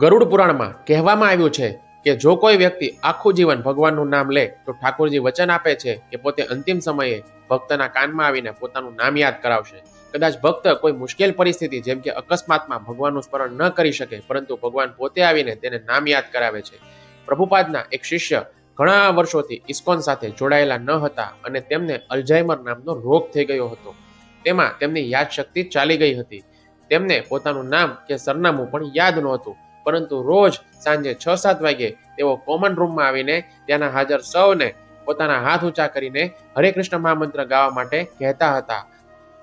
ગરુડ પુરાણમાં કહેવામાં આવ્યું છે કે જો કોઈ વ્યક્તિ આખું જીવન ભગવાનનું નામ લે, તો ઠાકોરજી વચન આપે છે કે પોતે અંતિમ સમયે ભક્તના કાનમાં આવીને પોતાનું નામ યાદ કરાવશે. કદાચ ભક્ત કોઈ મુશ્કેલ પરિસ્થિતિ, જેમ કે અકસ્માતમાં ભગવાનનું સ્મરણ ન કરી શકે, પરંતુ ભગવાન પોતે આવીને તેને નામ યાદ કરાવે છે. પ્રભુપાદના એક શિષ્ય ઘણા વર્ષોથી ઇસ્કોન સાથે જોડાયેલા ન હતા અને તેમને અલ્ઝાઇમર નામનો રોગ થઈ ગયો હતો. તેમાં તેમની યાદશક્તિ ચાલી ગઈ હતી. તેમને પોતાનું નામ કે સરનામું પણ યાદ નહોતું. પરંતુ રોજ સાંજે છ સાત વાગે તેઓ કોમન રૂમમાં આવીને ત્યાંના હાજર સૌને પોતાના હાથ ઊંચા કરીને હરે કૃષ્ણ મહામંત્ર ગાવા માટે કહેતા હતા.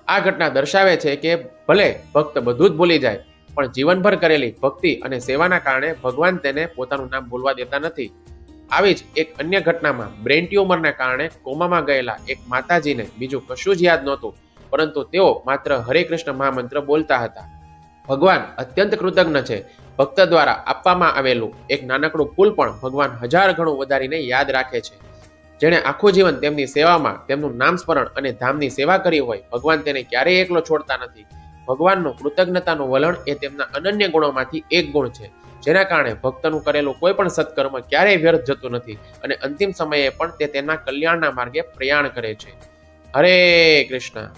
આ ઘટના દર્શાવે છે કે ભલે ભક્ત બધું જ ભૂલી જાય, પણ જીવનભર કરેલી ભક્તિ અને સેવાના કારણે ભગવાન તેને પોતાનું નામ ભૂલવા દેતા નથી. આવી જ એક અન્ય ઘટનામાં બ્રેન ટ્યુમરના કારણે કોમામાં ગયેલા એક માતાજીને બીજું કશું જ યાદ નહોતું, પરંતુ તેઓ માત્ર હરે કૃષ્ણ મહામંત્ર બોલતા હતા. ભગવાન અત્યંત કૃતજ્ઞ છે ભક્ત દ્વારા આપવામાં આવેલું એક નાનકડું ફૂલ પણ ભગવાન હજાર ગણું વધારીને યાદ રાખે છે. જેણે આખું જીવન તેમની સેવામાં, તેમનું નામ સ્મરણ અને ધામની સેવા કરી હોય, ભગવાન તેને ક્યારેય એકલો છોડતા નથી. ભગવાનનું કૃતજ્ઞતાનું વલણ એ તેમના અનન્ય ગુણોમાંથી એક ગુણ છે, જેના કારણે ભક્તનું કરેલું કોઈ પણ સત્કર્મ ક્યારેય વ્યર્થ જતું નથી અને અંતિમ સમયે પણ તે તેના કલ્યાણના માર્ગે પ્રયાણ કરે છે. હરે કૃષ્ણ.